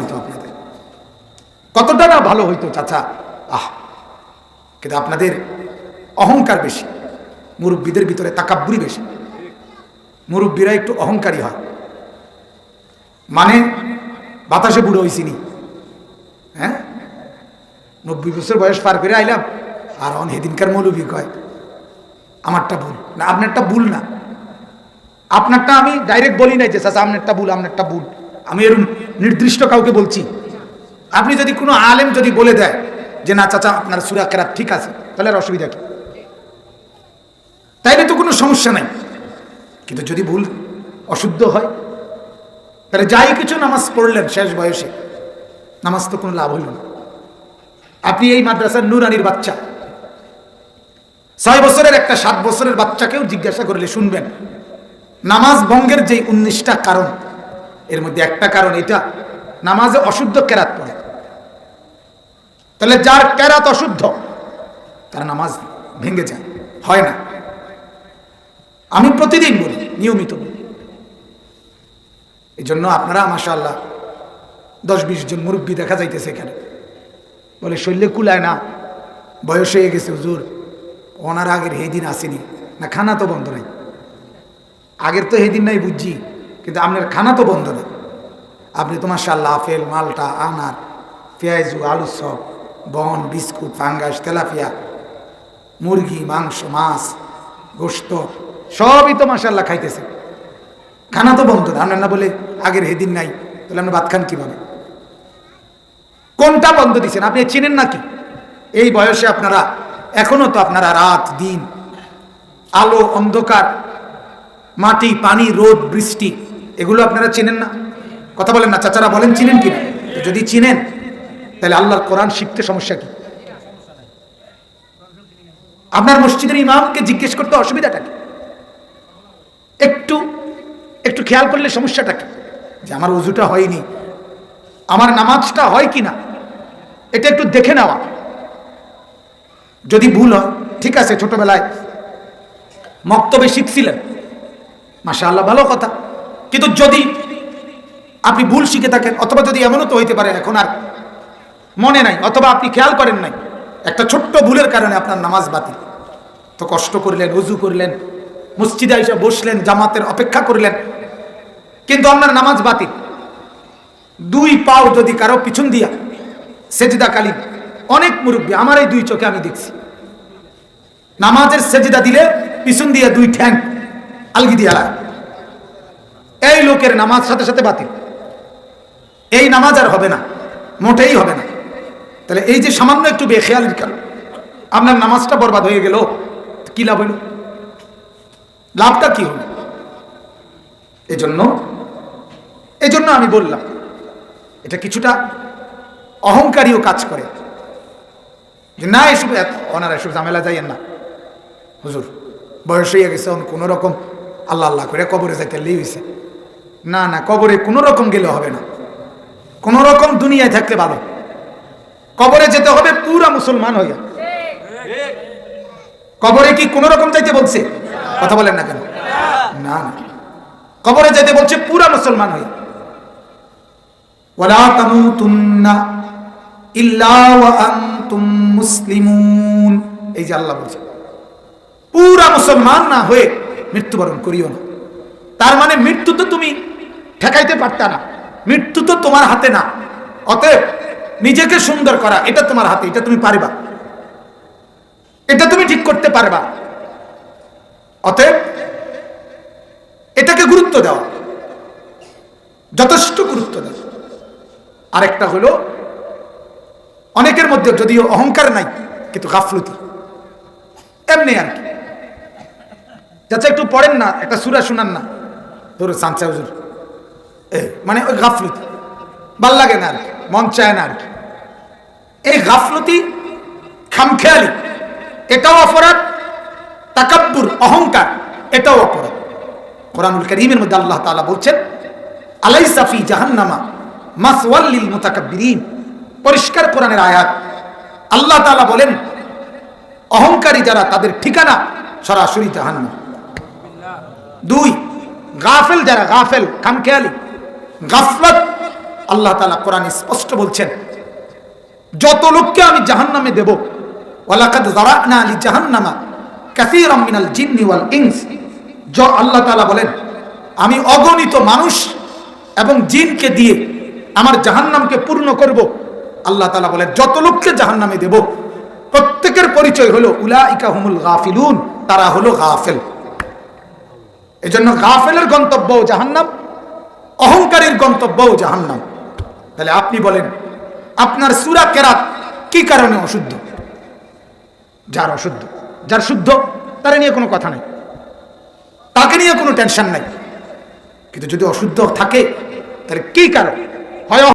হইতো আপনাদের। কতটা না ভালো হইতো, চাচা? আহ, কিন্তু আপনাদের অহংকার বেশি, মুরব্বীদের ভিতরে তাকাব্বুরি বেশি। মুরব্বীরা একটু অহংকারী হয়। মানে বাতাসে বুড়ো হয়েছিনি হ্যাঁ? নব্বই বছর বয়স পার করে আইলাম, আর অন হেদিনকার মৌলবী কয়, আমারটা ভুল। না, আপনারটা ভুল না। আপনারটা আমি ডাইরেক্ট বলি নাই যে, চাচা, আপনারটা ভুল আপনারটা ভুল। আমি এরকম নির্দিষ্ট কাউকে বলছি। আপনি যদি কোনো আলেম যদি বলে দেয় যে, না চাচা, আপনার সুরা কেরাত ঠিক আছে, তাহলে আর অসুবিধা কি? তাইলে তো কোনো সমস্যা নাই। কিন্তু যদি ভুল অশুদ্ধ হয়, তাহলে যাই কিছু নামাজ পড়লেন শেষ বয়সে, নামাজ তো কোনো লাভ হইল না। আপনি এই মাদ্রাসার নুরানির বাচ্চা। ছয় বছরের একটা সাত বছরের বাচ্চাকেও জিজ্ঞাসা করলে শুনবেন, নামাজ ভঙ্গের যে উনিশটা কারণ এর মধ্যে একটা কারণ এটা, নামাজে অশুদ্ধ কেরাত পড়ে। তাহলে যার কেরাত অশুদ্ধ, তার নামাজ ভেঙে যায়, হয় না। আমি প্রতিদিন বলি, নিয়মিত বলি। এই জন্য আপনারা মাশাল্লাহ দশ বিশ জন মুরব্বী দেখা যাইতেছে এখানে। বলে শৈল্যে কুলায় না, বয়স হয়ে গেছে, হুজুর। ওনার আগের হেদিন আসেনি। না, খানা তো বন্ধ নাই। আগের তো সেই দিন নাই বুঝছি। কিন্তু আপনার খানা তো বন্ধ নেই। আপনি তো মাশাল্লাহ আপেল, মালটা, আনার, পেঁয়াজু, আলু সব, বন, বিস্কুট, ফাঙ্গাস, তেলাপিয়া, মুরগি, মাংস, মাছ গোস্ত সবই তো মাসাল্লাহ খাইতেছে খানা তো বন্ধ না না বলে আগের হেদিন নাই, তাহলে আপনি ভাত খান কীভাবে? কোনটা বন্ধ দিচ্ছেন আপনি চিনেন নাকি? এই বয়সে আপনারা, এখনও তো আপনারা রাত, দিন, আলো, অন্ধকার, মাটি, পানি, রোদ, বৃষ্টি এগুলো আপনারা চিনেন না। কথা বলেন না, চাচারা বলেন চিনেন কি না যদি চিনেন, তাহলে আল্লাহর কোরআন শিখতে সমস্যা কি? আপনার মসজিদের ইমামকে জিজ্ঞেস করতে অসুবিধাটা কি? একটু একটু খেয়াল করলে সমস্যাটা কি? যে আমার উজুটা হয়নি। আমার নামাজটা হয় কি না এটা একটু দেখে নেওয়া। যদি ভুল হয়, ঠিক আছে, ছোটবেলায় মক্তবে শিখছিলেন। মাসা আল্লাহ ভালো কথা। কিন্তু যদি আপনি ভুল শিখে থাকেন, অথবা যদি এমনও তো হইতে পারে এখন আর মনে নাই, অথবা আপনি খেয়াল করেন নাই, একটা ছোট্ট ভুলের কারণে আপনার নামাজ বাতিল। তো কষ্ট করলেন উজু করলেন, মসজিদে এসে বসলেন, জামাতের অপেক্ষা করলেন, কিন্তু আপনার নামাজ বাতিল। দুই পাও যদি কারও পিছন দিয়া সেজিদা কালীন অনেক মুরব্বী, আমার এই দুই চোখে আমি দেখছি। নামাজের সেজিদা দিলে পিছন দিয়া দুই ঠ্যাং, আলগি দিয়া লাগে এই লোকের নামাজ সাথে সাথে বাতিল। এই নামাজ আর হবে না, মোটেই হবে না। তাহলে এই যে সামান্য একটু বেখেয়ালির কারণ, আপনার নামাজটা বরবাদ হয়ে গেল, কি লাভ হইল লাভটা কি হল? এজন্য এজন্য আমি বললাম, এটা কিছুটা অহংকারীও কাজ করে। যে না, এসব ওনারা এসব ঝামেলা যাইয়েন না। হুজুর, বয়স হয়ে গেছে কোনো রকম আল্লাহ আল্লাহ করে কবরে যাইতে হয়েছে না না, কবরে কোনো রকম গেলে হবে না। কোন রকম দুনিয়ায় থাকলে ভালো। কবরে যেতে হবে পুরা মুসলমান হইয়া। কবরে কি কোন রকম যাইতে বলছে? কথা বলেন না কেন? না না। কবরে যেতে বলছে পুরা মুসলমান আনতুম মুসলিমুন। এই বলছে, পুরা মুসলমান না হয়ে মৃত্যুবরণ করিও না। তার মানে মৃত্যু তো তুমি ঠেকাইতে পারতা না। মৃত্যু তো তোমার হাতে না। অতএব নিজেকে সুন্দর করা, এটা তোমার হাতে, এটা তুমি পারবা। এটা তুমি ঠিক করতে পারবা। অতএব এটাকে গুরুত্ব দেওয়া যথেষ্ট গুরুত্ব দেওয়া আরেকটা হলো, অনেকের মধ্যে যদিও অহংকার নাই, কিন্তু গাফলতি। এমনি আর কি। যাচ্ছে একটু পড়েন না, একটা সুরা শুনান না। ধরো সানসা হুজুর মানে ওই গাফলতি। ভালো লাগে না আর মন চায় না আর এই গাফলতি খামখেয়ালি, এটাও অপরাধ, তাকাব্বুর, অহংকার, এটাও অপরাধ। কোরআনুল করিমের মধ্যে আল্লাহ তাআলা বলছেন আলাই সাফি জাহান্নামা মাসওয়াল্লিল মুতাকাব্বিরিন। পরিষ্কার কোরআনের আয়াত। আল্লাহ তাআলা বলেন, অহংকারী যারা তাদের ঠিকানা সরাসরি জাহান্নাম। দুই, গাফেল যারা গাফেল, খামখেয়ালি গাফলত আল্লাহ তালা কোরআন স্পষ্ট বলছেন, যত লোককে আমি জাহান্নামে দেব, ওয়ালাকাদ যারানা আলি জাহান্নামা কাসীরাম মিনাল জিন্নি ওয়াল ইনস, য আল্লাহ তাআলা বলেন, আমি অগণিত মানুষ এবং জিনকে দিয়ে আমার জাহান্নামকে পূর্ণ করব। আল্লাহ তাআলা বলেন, যত লোককে জাহান্নামে দেব, প্রত্যেকের পরিচয় হলো উলাইকা হুমুল গাফিলুন, তারা হলো গাফেল। এজন্য গাফেলের গন্তব্য জাহান্নাম অহংকারীর গন্তব্যও জাহান্নাম। তাহলে আপনি বলেন, আপনার সুরা কেরাত কি কারণে অশুদ্ধ? যার অশুদ্ধ। যার শুদ্ধ, তার নিয়ে কোনো কথা নাই। তাকে নিয়ে কোনো টেনশন নাই। কিন্তু যদি অশুদ্ধ থাকে, তাহলে কি কারণ? হয়